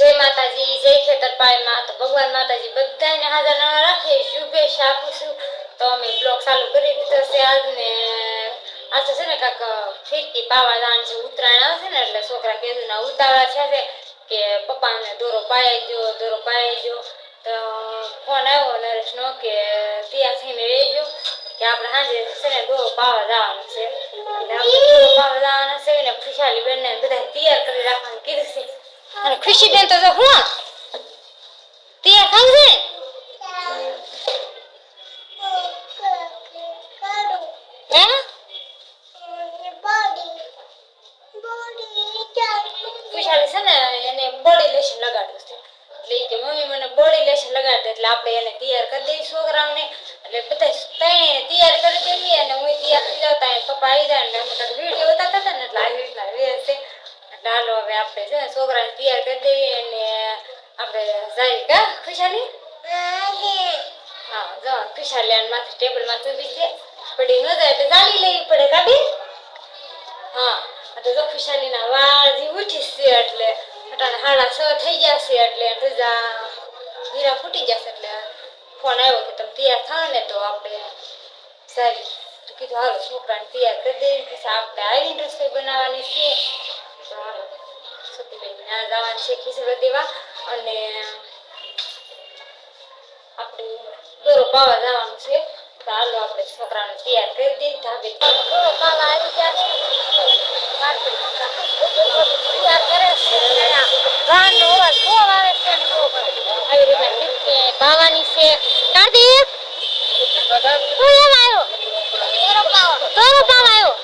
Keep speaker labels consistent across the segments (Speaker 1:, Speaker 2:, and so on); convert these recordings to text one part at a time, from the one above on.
Speaker 1: જય માતાજી, જય ખેતરપાળમાં તો ભગવાન માતાજી બધાને હાજર નવા રાખે શુભેચ્છા આપું છું. તો અમે બ્લોગ ચાલુ કરી દીધો છે આજ ને આ તો છે ને કાંક ફીરકી પાવા દાન છે ઉત્તરાયણ આવશે ને, એટલે છોકરા કીધું ના ઉતાવળા છે કે પપ્પાને દોરો પાઈ જો દોરો પાઈ જો તો ફોન આવ્યો નરેશનો કે ત્યાં થઈને રહેજો કે આપણે સાંજે છે ને દોરો પાવા જવાનું છે. એટલે આપણે દોરો પાવા જવાના છે ને ખુશાલી બેનને બધા તૈયાર કરી રાખવાનું કીધું છે. અને ખુશી બેન તો હું તૈયાર થાવ છે? ને, એને બોડી લેશન લગાડ્યું છે. એટલે કે, મમ્મી, મને બોડી લેશન લગાડી. એટલે આપણે એને તૈયાર કરી દઈએ છોકરાઓને. એટલે બધા ત્રણે તૈયાર કરી દઈએ અને હું તૈયાર થઈ જાઉં, ત્યાં પપ્પા આવી જાય એટલે અમે વીડિયો ઉતારતા હતા ને, એટલે આવી રીતના હાલો હવે આપણે છે ને છોકરાને તૈયાર કરી દઈએ અને આપણે જાય કા ખુશાલી? હા, જો, ખુશાલી અને માથે ટેબલમાં ઊભી છે. પડી ન જાય એટલે જાળી લેવી પડે કાઢી હા, એટલે જો ખુશાલીના વાળ જે ઉઠી છે એટલે અટાણે હાડા છ થઈ જશે એટલે રજા હીરા ફૂટી જશે એટલે ફોન આવ્યો કે તમે તૈયાર થાવ ને તો આપણે સારી તો કીધું, હાલો, છોકરાને તૈયાર કરી દઈએ આપણે આવીને રસોઈ બનાવવાની છે. તો સતીબેન ના જવાનું છે દેવા. અને આપણે દોરો પાવા જવાનું છે. તો હાલો આપણે છોકરાને તૈયાર કરી દઈએ. ધાબે દોરો પાવા આવી ગયા છે. તૈયાર છે. કાર્તિક શું લેવા આવ્યો? દોરો પાવા આવ્યો?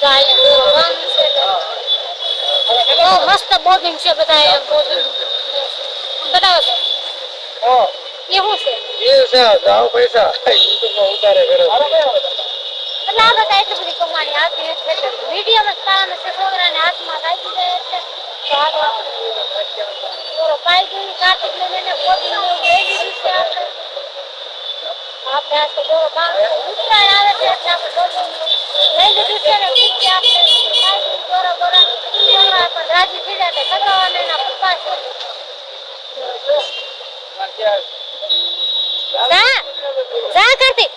Speaker 1: તો દોરો છે બહુ મસ્ત બોર્ડિંગ છે બધા બોબિન બતાવો છે.
Speaker 2: હા,
Speaker 1: એ શું છે?
Speaker 2: એ છે જાઓ પૈસા. યુટ્યુબમાં ઉતારે કરો
Speaker 1: એટલે આ બધા એટલી બધી કમાણી આવતી એટલે મીડિયમ જ પાવાનું છે છોકરાને હાથમાં લાગી જાય એટલે. તો આપણે પાઈ દઈએ કાર્તિક ને એને બોબિન ને લઈ લીધું છે આપણે. આપણે આ તો બહુ ઉત્તરાયણ આવે છે એટલે આપણે બોબિન લઈ લીધું છે ને ઠીક છે આપણે પાઈ દઈએ દોરો બોરા છોકરા પણ એટલે કગાવાના એના પપ્પા છે જા જા કાર્તિક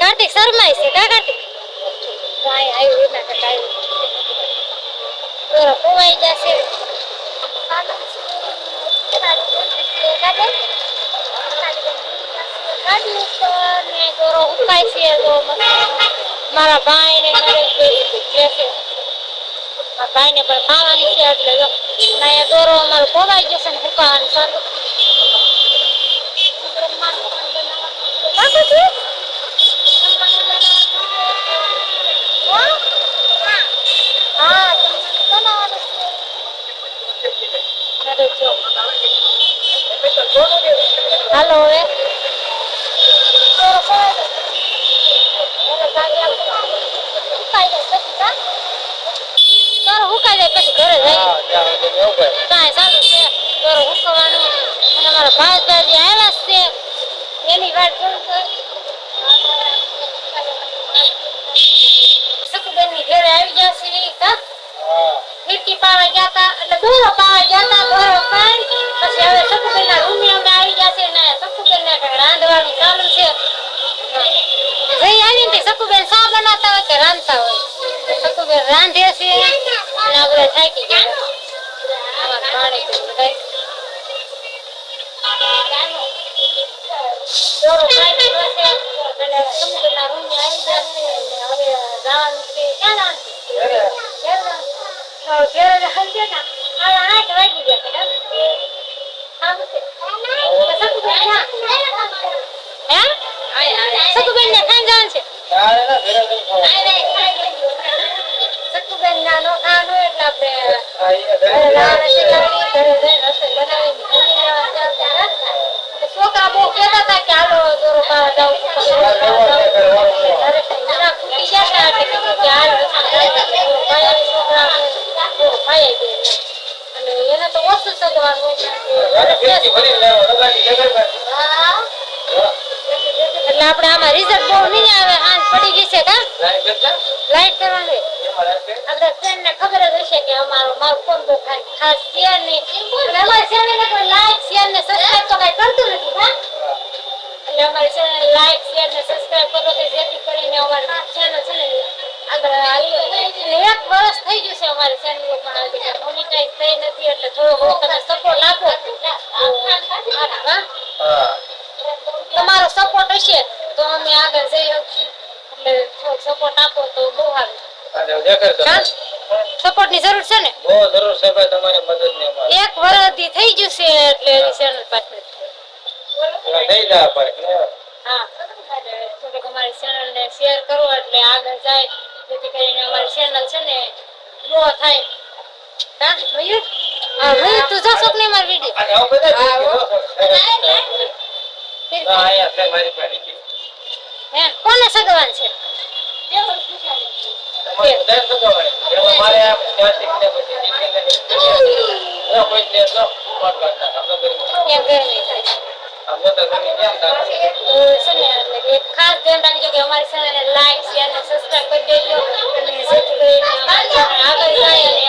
Speaker 1: કાર્તિક શર્માય છે કા કાર્તિક કાંઈ આવ્યું એના કરતા આવ્યું દોરો ખોવાઈ જશે ગાડી ઉપર ને દોરો ઉપાય છે તો મારા ભાઈ ને નરેશભાઈ રહેશે મારા ભાઈ ને પણ ખાવાની છે, એટલે જો અહીંયા દોરો અમારો ખોવાઈ જશે ને, હુકાવાનું ચાલુ બાકી છે હા બનાવવાનું છે જો હાલો હવે જાય પછી ઘરે
Speaker 2: ભાઈ
Speaker 1: કાંઈ સારું છે. ઘરે હુકવાનું અને અમારા ભાઈ આવ્યા છે. એની વાત જોઉં તો સકુબેનની ઘરે આવી ગયા છે. કા
Speaker 2: હા.
Speaker 1: પાવા ગયા તા. એટલે દોરો પાવા ગયા તા દોરો પાઈ પછી હવે સકુબેનના રૂમે અમે આવી ગયા છે. ને સકુબેનને કંઈક રાંધવાનું ચાલુ છે. જઈ આવીને સકુબેન શા બનાવતા હોય કે રાંધતા હોય? સકુબેન રાંધે છે. เราเลยใช้กี่ยันเอาแบบก้อนเลยถึง
Speaker 2: ได้
Speaker 1: เราใช้กี่ตัวเซ็ตมันเลยต้
Speaker 2: องเป็น
Speaker 1: เราไม่ย้า
Speaker 2: ยยั
Speaker 1: นเลยเราเลยเราเป็นยันยันยันเราเชื่อเราเชื่อนะอะไรนะจะไม่กี่เดีย
Speaker 2: ว
Speaker 1: กั
Speaker 2: นทำสิแต่
Speaker 1: สั
Speaker 2: ก
Speaker 1: คนนะเอ๊ะ
Speaker 3: สักคนเนี่ย
Speaker 1: ข้างกันสิ અને એને તો ઓછું સગવાનું આપણે આમાં રિઝલ્ટ બહુ નહીં આવે આજ પડી ગઈ છે કા? લાઈટ કરવાની. આપણે ફ્રેન્ડ ને ખબર જ હશે કે અમારો મારો ફોન બહુ ખાસ ખાસ શેર નહીં. અમારી ચેનલ ને કોઈ લાઈક શેર ને સબસ્ક્રાઇબ તો કઈ કરતું નથી હા. એટલે અમારી ચેનલ લાઈક શેર ને સબસ્ક્રાઇબ કરો કે જેથી કરીને અમારી ચેનલ છે ને આગળ આવી એક વર્ષ થઈ ગયું છે અમારી ચેનલ પણ હજી મોનિટાઈઝ થઈ નથી એટલે થોડો બહુ તમે સપોર્ટ આપો. હા. તમારો સપોર્ટ હશે. તો અમે આગળ જઈ એટલે થોડોક સપોર્ટ આપો તો બહુ સારું.
Speaker 2: અને દેખાય તો
Speaker 1: સપોર્ટની જરૂર છે ને?
Speaker 2: બહુ જરૂર છે ભાઈ તમારી મદદની અમારે.
Speaker 1: એક વર્ષથી થઈ ગયું છે એટલે એની ચેનલ પાસે
Speaker 2: ભાઈ
Speaker 1: હા. થોડુંક અમારી ચેનલ ને શેર કરો એટલે આગળ જાય. જેથી કરીને અમારી ચેનલ છે ને ગ્રો થાય. હા મયુર હા મયુર તું જો વીડિયો
Speaker 2: અને બધા
Speaker 1: હા, હો.
Speaker 2: છે મારી પાસે. નીચે.
Speaker 1: હે કોને સગવાન છે? ખાસ ધ્યાન રાખજો કે અમારી ચેનલને લાઈક શેર અને સબસ્ક્રાઇબ કરી દેજો. અને જેથી કરીને આગળ જાય અને